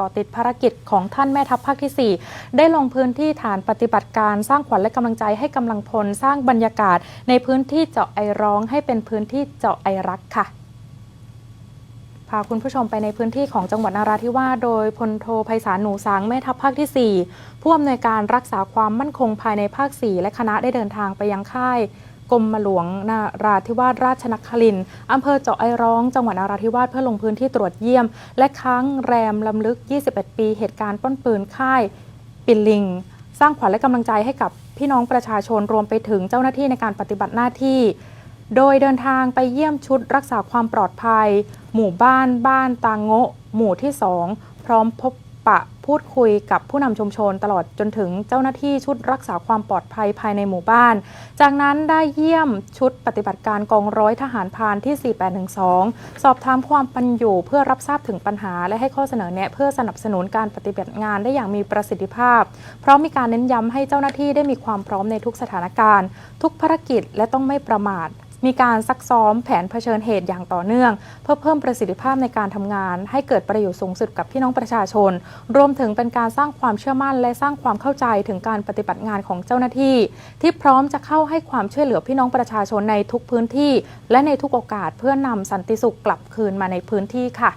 ก่อติดภารกิจของท่านแม่ทัพภาคที่ 4 ได้ลงพื้นที่ฐานปฏิบัติการสร้างขวัญและกำลังใจให้กำลังพลสร้างบรรยากาศ ในพื้นที่เจาะไอร้องให้เป็นพื้นที่เจาะไอรักค่ะพาคุณผู้ชมไปในพื้นที่ของจังหวัดนราธิวาสโดยพลโทไพศาลหนูสังแม่ทัพภาคที่ 4 ผู้อำนวยการรักษาความมั่นคงภายในภาค 4 และคณะได้เดินทางไปยังค่าย กรมหลวงนาราธิวาสราชนครินทร์อำเภอเจาะไอร้อง จังหวัดนราธิวาสเพื่อลงพื้นที่ตรวจเยี่ยม และค้างแรมลำลึก 21 ปี เหตุการณ์ป้นปืนค่ายปิลลิง สร้างขวัญและกำลังใจให้กับพี่น้องประชาชนรวมไปถึงเจ้าหน้าที่ในการปฏิบัติหน้าที่ โดยเดินทางไปเยี่ยมชุดรักษาความปลอดภัย หมู่บ้านบ้านตางโงะหมู่ที่ 2 พร้อมพบ ปะพูดคุยกับผู้นำชุมชนตลอดจนถึงเจ้าหน้าที่ชุดรักษาความปลอดภัยภายในหมู่บ้าน จากนั้นได้เยี่ยมชุดปฏิบัติการกองร้อยทหารพานที่ 4812 สอบถามความปันอยู่เพื่อรับทราบถึงปัญหา และให้ข้อเสนอแนะเพื่อสนับสนุนการปฏิบัติงานได้อย่างมีประสิทธิภาพ เพร้อมมีการเน้นย้ำให้เจ้าหน้าที่ได้มีความพร้อมในทุกสถานการณ์ ทุกภารกิจและต้องไม่ประมาท มีการซักซ้อมแผนเผชิญเหตุอย่างต่อเนื่อง เพื่อเพิ่มประสิทธิภาพในการทำงาน ให้เกิดประโยชน์สูงสุดกับพี่น้องประชาชน รวมถึงเป็นการสร้างความเชื่อมั่น และสร้างความเข้าใจถึงการปฏิบัติงานของเจ้าหน้าที่ ที่พร้อมจะเข้าให้ความช่วยเหลือพี่น้องประชาชนในทุกพื้นที่ และในทุกโอกาสเพื่อนำสันติสุขกลับคืนมาในพื้นที่ค่ะ